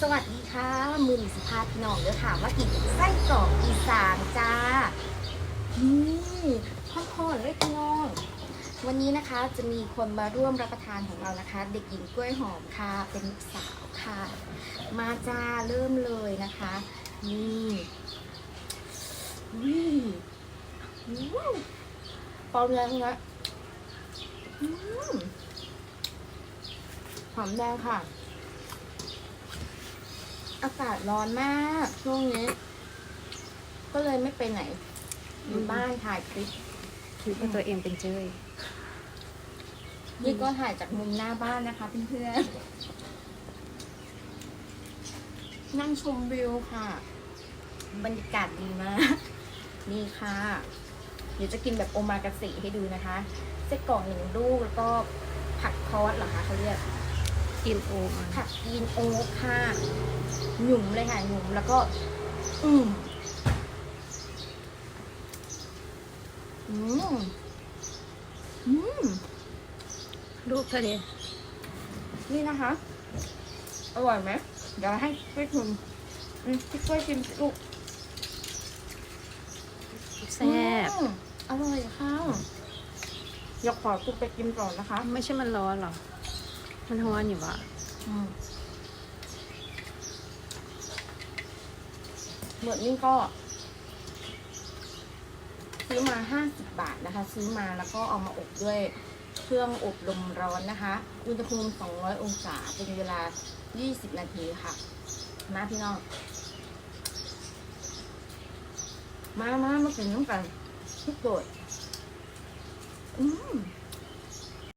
สวัสดีค่ะมือหนีสุภาพี่น้องเดี๋ยวถามว่ากินไส้กรอกอีสานจ้านี่พ่อๆเลยพี่น้อง วันนี้นะคะจะมีคนมาร่วมรับประทานของเรานะคะ เด็กหญิงกล้วยหอมค่ะ เป็นลูกสาวค่ะ มาจ้าเริ่มเลยนะคะนี่วิว้าวปอมแรงนะอืมหอมแดงค่ะ อากาศร้อนมากช่วงนี้ ก็เลยไม่ไปไหน อยู่บ้านถ่ายคลิปคิดว่าตัวเองเป็นเจ้ยนี่ก็ถ่ายจากมุมหน้าบ้านนะคะเพื่อนๆนั่งชมวิวค่ะ บรรยากาศดีมาก นี่ค่ะ เดี๋ยวจะกินแบบโอมากาเสะให้ดูนะคะเส้นกรอกหนึ่งลูกแล้วก็ผักคอสเหรอคะเขาเรียกกินโอมาผักกีนโอ๊กค่ะ หยุ่มเลยค่ะหยุ่มแล้วก็ อืมอืมอืมลูกเธอเดีนี่นะคะ อร่อยไหมเดี๋ยวให้ช่วยชิมอืมพี่ช่วยชิมสิลูกแซ่บอืมอร่อยค่ะเดี๋ยวขอตุกไปกินก่อนนะคะ ไม่ใช่มันร้อนหรอ มันร้อนอยู่วะอืม หมือนนี่ก็ ซื้อมาห้าสิบบาทนะคะ ซื้อมาแล้วก็เอามาอบด้วยเครื่องอบลมร้อนนะคะ อุณหภูมิสองร้อยองศา เป็นเวลายี่สิบนาทีค่ะ มาพี่น้อง มามามากินน้ำกันทุกโดดอืม